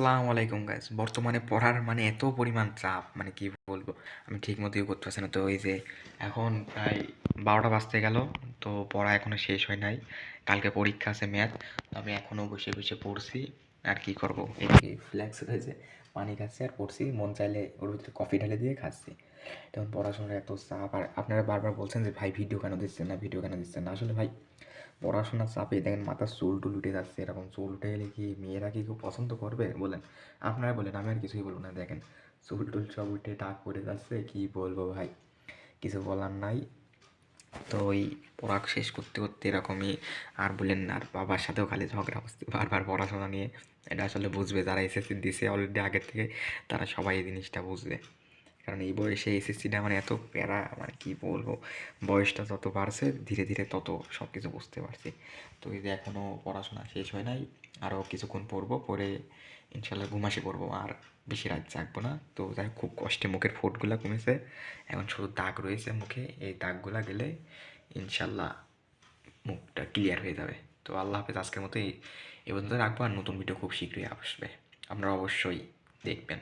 আসসালামু আলাইকুম গাইজ বর্তমানে পড়ার মানে এত পরিমাণ চাপ মানে কি বলব? আমি ঠিক মতোই করতে পারছি না। তো ওই যে এখন প্রায় বারোটা বাজতে গেল, তো পড়া এখনও শেষ হয় নাই। কালকে পরীক্ষা আছে ম্যাথ আমি এখনও বসে বসে পড়ছি। আর কি করব? এই ফ্ল্যাক্স হয়েছে, পানি খাচ্ছি আর পড়ছি, মন চাইলে ওর ভিতরে কফি ঢেলে দিয়ে খাচ্ছি। তখন পড়াশোনার এত চাপ, আর আপনারা বারবার বলছেন যে, ভাই ভিডিও কেন দিচ্ছেন না ভিডিও কেন দিচ্ছেন না? আসলে ভাই, পড়াশোনার চাপে দেখেন মাথার চুল টুল উঠে যাচ্ছে, এরকম চুল উঠে গেলে কি মেয়েরা কি খুব পছন্দ করবে? বলেন, আপনারা বলেন, আমি আর কিছুই বলব না, দেখেন। চুল টুল সব উঠে টাক পড়ে যাচ্ছে, কি বলব ভাই? কিছু বলার নাই। তো ওই পড়া শেষ করতে করতে এরকমই আর বললেন না, আর বাবার সাথেও খালি ঝগড়া হচ্ছে বারবার পড়াশোনা নিয়ে। এটা আসলে বুঝবে, যারা এসএসসি দিছে অলরেডি আগের থেকে, তারা সবাই এই জিনিসটা বুঝবে। কারণ এই বয়সে এসএসসিটা মানে এত প্যারা মানে কি বলব, বয়সটা যত বাড়ছে, ধীরে ধীরে তত সব কিছু বুঝতে পারছি। তো এই যে এখনও পড়াশোনা শেষ হয় নাই আরও কিছুক্ষণ পড়ব, পরে ইনশাল্লাহ ঘুমাসি পড়ব, আর বেশি রাত জাগবো না। তো যাই খুব কষ্টে মুখের ফোটগুলো কমেছে, এখন শুধু দাগ রয়েছে মুখে, এই দাগগুলো গেলে ইনশাল্লাহ মুখটা ক্লিয়ার হয়ে যাবে। তো আল্লাহ হাফেজ, আজকের মতো এই এই পর্যন্ত রাখব, আর নতুন ভিডিও খুব শীঘ্রই আসবে। আপনারা অবশ্যই দেখবেন।